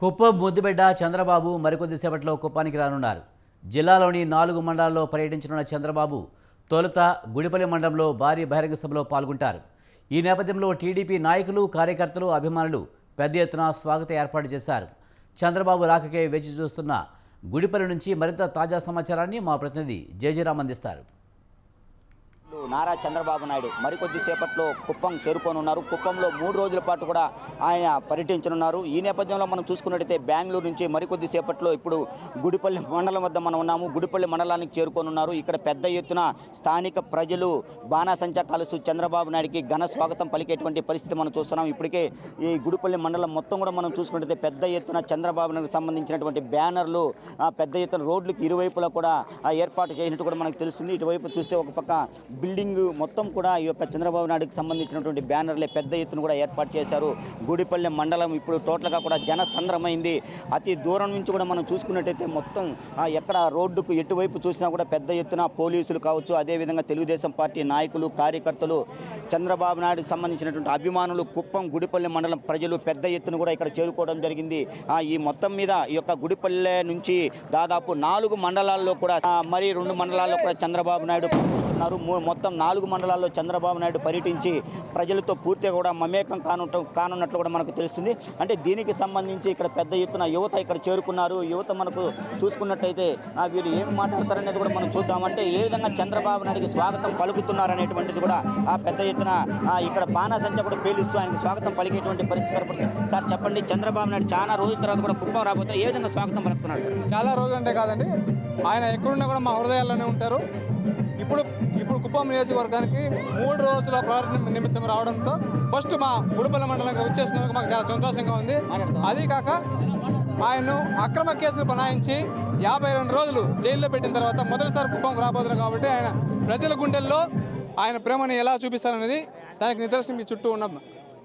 కుప్పం ముద్దుబిడ్డ చంద్రబాబు మరికొద్దిసేపట్లో కుప్పానికి రానున్నారు. జిల్లాలోని నాలుగు మండలాల్లో పర్యటించనున్న చంద్రబాబు తొలుత గుడిపల్లి మండలంలో భారీ బహిరంగ సభలో పాల్గొంటారు. ఈ నేపథ్యంలో టీడీపీ నాయకులు కార్యకర్తలు అభిమానులు పెద్ద ఎత్తున స్వాగత ఏర్పాటు చేశారు. చంద్రబాబు రాకకే వేచి చూస్తున్న గుడిపల్లి నుంచి మరింత తాజా సమాచారాన్ని మా ప్రతినిధి జేజీరామ్ అందిస్తారు. నారా చంద్రబాబు నాయుడు మరికొద్ది సేపట్లో కుప్పం చేరుకోనున్నారు. కుప్పంలో మూడు రోజుల పాటు కూడా ఆయన పర్యటించనున్నారు. ఈ నేపథ్యంలో మనం చూసుకున్నట్టయితే బెంగళూరు నుంచి మరికొద్ది సేపట్లో ఇప్పుడు గుడిపల్లి మండలం వద్ద మనం ఉన్నాము. గుడిపల్లి మండలానికి చేరుకోనున్నారు. ఇక్కడ పెద్ద ఎత్తున స్థానిక ప్రజలు బాణాసంచా కలుసు చంద్రబాబు నాయుడికి ఘన స్వాగతం పలికేటువంటి పరిస్థితి మనం చూస్తున్నాం. ఇప్పటికే ఈ గుడిపల్లి మండలం మొత్తం కూడా మనం చూసుకున్నట్టయితే పెద్ద ఎత్తున చంద్రబాబు నాయుడుకి సంబంధించినటువంటి బ్యానర్లు పెద్ద ఎత్తున రోడ్లకు ఇరువైపులా కూడా ఏర్పాటు చేసినట్టు కూడా మనకు తెలుస్తుంది. ఇటువైపు చూస్తే ఒక పక్క బిల్డింగ్ మొత్తం కూడా ఈ యొక్క చంద్రబాబు నాయుడుకి సంబంధించినటువంటి బ్యానర్లే పెద్ద ఎత్తున కూడా ఏర్పాటు చేశారు. గుడిపల్లె మండలం ఇప్పుడు టోటల్గా కూడా జనసంద్రమైంది అతి దూరం నుంచి కూడా మనం చూసుకున్నట్టయితే మొత్తం ఎక్కడ రోడ్డుకు ఎటువైపు చూసినా కూడా పెద్ద ఎత్తున పోలీసులు కావచ్చు అదేవిధంగా తెలుగుదేశం పార్టీ నాయకులు కార్యకర్తలు చంద్రబాబు నాయుడుకి సంబంధించినటువంటి అభిమానులు కుప్పం గుడిపల్లె మండలం ప్రజలు పెద్ద ఎత్తున కూడా ఇక్కడ చేరుకోవడం జరిగింది. ఈ మొత్తం మీద ఈ యొక్క గుడిపల్లె నుంచి దాదాపు నాలుగు మండలాల్లో కూడా మరి రెండు మండలాల్లో కూడా చంద్రబాబు నాయుడు ఉన్నారు. మూ- మొత్తం నాలుగు మండలాల్లో చంద్రబాబు నాయుడు పర్యటించి ప్రజలతో పూర్తిగా కూడా మమేకం కానుట కానున్నట్లు కూడా మనకు తెలుస్తుంది. అంటే దీనికి సంబంధించి ఇక్కడ పెద్ద ఎత్తున యువత ఇక్కడ చేరుకున్నారు. యువత మనకు చూసుకున్నట్టయితే వీళ్ళు ఏం మాట్లాడతారనేది కూడా మనం చూద్దామంటే ఏ విధంగా చంద్రబాబు నాయుడికి స్వాగతం పలుకుతున్నారు అనేటువంటిది కూడా ఆ పెద్ద ఎత్తున ఇక్కడ బాణాసంచ కూడా పేలిస్తూ ఆయనకు స్వాగతం పలికేటువంటి పరిస్థితి కనపడుతుంది సార్ చెప్పండి చంద్రబాబు నాయుడు చాలా రోజుల తర్వాత కూడా కుప్పం రాబోతున్నారు. ఏ విధంగా స్వాగతం పలుకుతున్నాడు చాలా రోజులు అంటే కాదండి. ఆయన ఎక్కడున్నా కూడా మా హృదయాల్లోనే ఉంటారు. ఇప్పుడు కుప్పం నియోజకవర్గానికి మూడు రోజుల ప్రారంభ నిమిత్తం రావడంతో ఫస్ట్ మా గుడిపల్లి మండలంగా వచ్చేసినందుకు మాకు చాలా సంతోషంగా ఉంది. అది కాక ఆయన్ను అక్రమ కేసులు బనాయించి యాభై రెండు రోజులు జైల్లో పెట్టిన తర్వాత మొదటిసారి కుప్పంకు రాబోతున్నారు కాబట్టి ఆయన ప్రజల గుండెల్లో ఆయన ప్రేమను ఎలా చూపిస్తారనేది దానికి నిదర్శనం ఈ చుట్టూ ఉన్న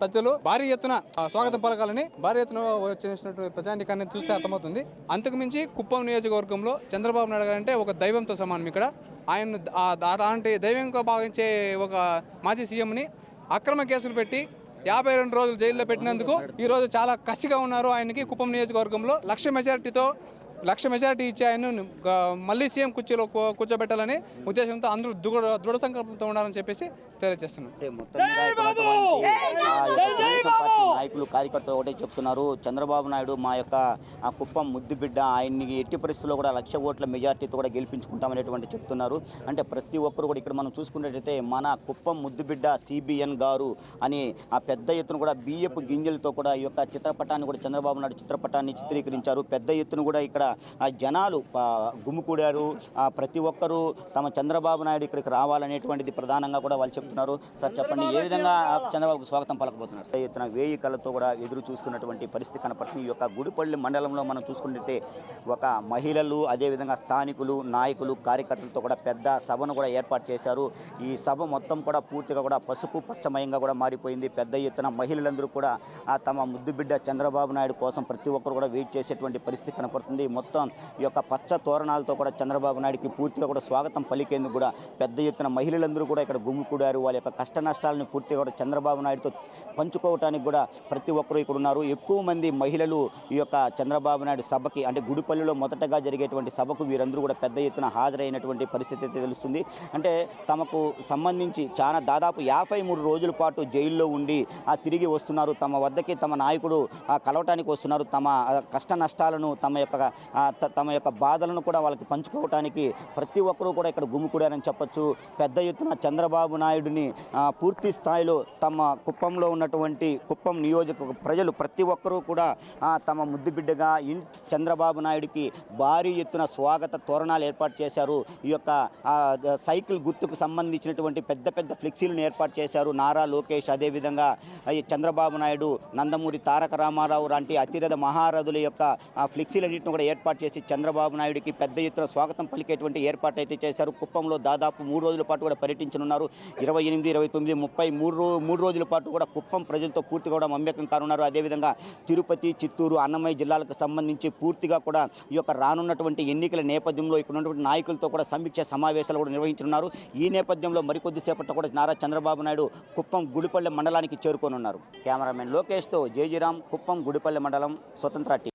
ప్రజలు భారీ ఎత్తున స్వాగతం పలకాలని భారీ ఎత్తున వచ్చేసినటువంటి ప్రజానికాన్ని చూస్తే అర్థమవుతుంది. అంతకుమించి కుప్పం నియోజకవర్గంలో చంద్రబాబు నాయుడు గారు అంటే ఒక దైవంతో సమానం ఇక్కడ. ఆయన ఆ అలాంటి దైవంగా భావించే ఒక మాజీ సీఎంని అక్రమ కేసులు పెట్టి యాభై రెండు రోజులు జైల్లో పెట్టినందుకు ఈరోజు చాలా కసిగా ఉన్నారు ఆయనకి. కుప్పం నియోజకవర్గంలో లక్ష మెజారిటీతో లక్ష మెజారిటీ ఇచ్చి ఆయన మళ్ళీ సీఎం కుర్చీలో కూర్చోబెట్టాలని ఉద్దేశంతో అందరూ దృఢ దృఢ సంకల్పంతో ఉండాలని చెప్పేసి తెలియజేస్తున్నాం. అంటే మొత్తం నాయకులు కార్యకర్తలు ఒకటే చెప్తున్నారు. చంద్రబాబు నాయుడు మా యొక్క ఆ కుప్పం ముద్దు బిడ్డ. ఆయన్ని ఎట్టి పరిస్థితుల్లో కూడా లక్ష ఓట్ల మెజార్టీతో కూడా గెలిపించుకుంటామనేటువంటి చెప్తున్నారు. అంటే ప్రతి ఒక్కరు కూడా ఇక్కడ మనం చూసుకున్నట్టయితే మన కుప్పం ముద్దు బిడ్డ సిబిఎన్ గారు అని ఆ పెద్ద ఎత్తున కూడా బియ్యపు గింజలతో కూడా ఈ యొక్క చిత్రపటాన్ని కూడా చంద్రబాబు నాయుడు చిత్రపటాన్ని చిత్రీకరించారు. పెద్ద ఎత్తున కూడా ఇక్కడ ఆ జనాలు గుమ్ముకూడారు ఆ, ప్రతి ఒక్కరూ తమ చంద్రబాబు నాయుడు ఇక్కడికి రావాలనేటువంటిది ప్రధానంగా కూడా వాళ్ళు చెప్తున్నారు. సార్ చెప్పండి. ఏ విధంగా చంద్రబాబు స్వాగతం పలకపోతున్నారు పెద్ద ఎత్తున వేయి కళ్ళతో కూడా ఎదురు చూస్తున్నటువంటి పరిస్థితి కనపడుతుంది. ఈ యొక్క గుడిపల్లి మండలంలో మనం చూసుకుంటే ఒక మహిళలు అదేవిధంగా స్థానికులు నాయకులు కార్యకర్తలతో కూడా పెద్ద సభను కూడా ఏర్పాటు చేశారు. ఈ సభ మొత్తం కూడా పూర్తిగా కూడా పసుపు పచ్చమయంగా కూడా మారిపోయింది. పెద్ద ఎత్తున మహిళలందరూ కూడా ఆ తమ ముద్దు బిడ్డ చంద్రబాబు నాయుడు కోసం ప్రతి ఒక్కరు కూడా వెయిట్ చేసేటువంటి పరిస్థితి కనపడుతుంది. మొత్తం ఈ యొక్క పచ్చ తోరణాలతో కూడా చంద్రబాబు నాయుడుకి పూర్తిగా కూడా స్వాగతం పలికేందుకు కూడా పెద్ద ఎత్తున మహిళలందరూ కూడా ఇక్కడ గుమ్మికూడారు వాళ్ళ యొక్క కష్ట నష్టాలను పూర్తిగా కూడా చంద్రబాబు నాయుడుతో పంచుకోవటానికి కూడా ప్రతి ఒక్కరూ ఇక్కడ ఉన్నారు. ఎక్కువ మంది మహిళలు ఈ యొక్క చంద్రబాబు నాయుడు సభకి అంటే గుడిపల్లిలో మొదటగా జరిగేటువంటి సభకు వీరందరూ కూడా పెద్ద ఎత్తున హాజరైనటువంటి పరిస్థితి అయితే తెలుస్తుంది. అంటే తమకు సంబంధించి చాలా దాదాపు యాభై మూడు రోజుల పాటు జైల్లో ఉండి ఆ తిరిగి వస్తున్నారు. తమ వద్దకి తమ నాయకుడు కలవటానికి వస్తున్నారు. తమ కష్ట నష్టాలను తమ యొక్క తమ యొక్క బాధలను కూడా వాళ్ళకి పంచుకోవటానికి ప్రతి ఒక్కరూ కూడా ఇక్కడ గుమ్మికూడారని చెప్పొచ్చు. పెద్ద ఎత్తున చంద్రబాబు నాయుడిని పూర్తి స్థాయిలో తమ కుప్పంలో ఉన్నటువంటి కుప్పం నియోజక ప్రజలు ప్రతి ఒక్కరూ కూడా తమ ముద్దుబిడ్డగా చంద్రబాబు నాయుడికి భారీ ఎత్తున స్వాగత తోరణాలు ఏర్పాటు చేశారు. ఈ యొక్క సైకిల్ గుర్తుకు సంబంధించినటువంటి పెద్ద పెద్ద ఫ్లెక్సీలను ఏర్పాటు చేశారు. నారా లోకేష్ అదేవిధంగా ఈ చంద్రబాబు నాయుడు నందమూరి తారక రామారావు లాంటి అతిరథ మహారథుల యొక్క ఫ్లెక్సీలన్నింటిని కూడా ఏర్పాటు చేసి చంద్రబాబు నాయుడికి పెద్ద ఎత్తున స్వాగతం పలికేటువంటి ఏర్పాటు అయితే చేశారు. కుప్పంలో దాదాపు మూడు రోజుల పాటు కూడా పర్యటించనున్నారు. ఇరవై ఎనిమిది ఇరవై తొమ్మిది ముప్పై మూడు మూడు రోజుల పాటు కూడా కుప్పం ప్రజలతో పూర్తిగా కూడా మమ్మకం కానున్నారు. అదేవిధంగా తిరుపతి చిత్తూరు అన్నమయ్య జిల్లాలకు సంబంధించి పూర్తిగా కూడా ఈ యొక్క రానున్నటువంటి ఎన్నికల నేపథ్యంలో ఇక్కడ ఉన్నటువంటి నాయకులతో కూడా సమీక్ష సమావేశాలు కూడా నిర్వహించనున్నారు. ఈ నేపథ్యంలో మరికొద్దిసేపట్లో కూడా నారా చంద్రబాబు నాయుడు కుప్పం గుడిపల్లె మండలానికి చేరుకోనున్నారు. కెమెరామెన్ లోకేష్తో జేజీరామ్ కుప్పం గుడిపల్లె మండలం స్వతంత్ర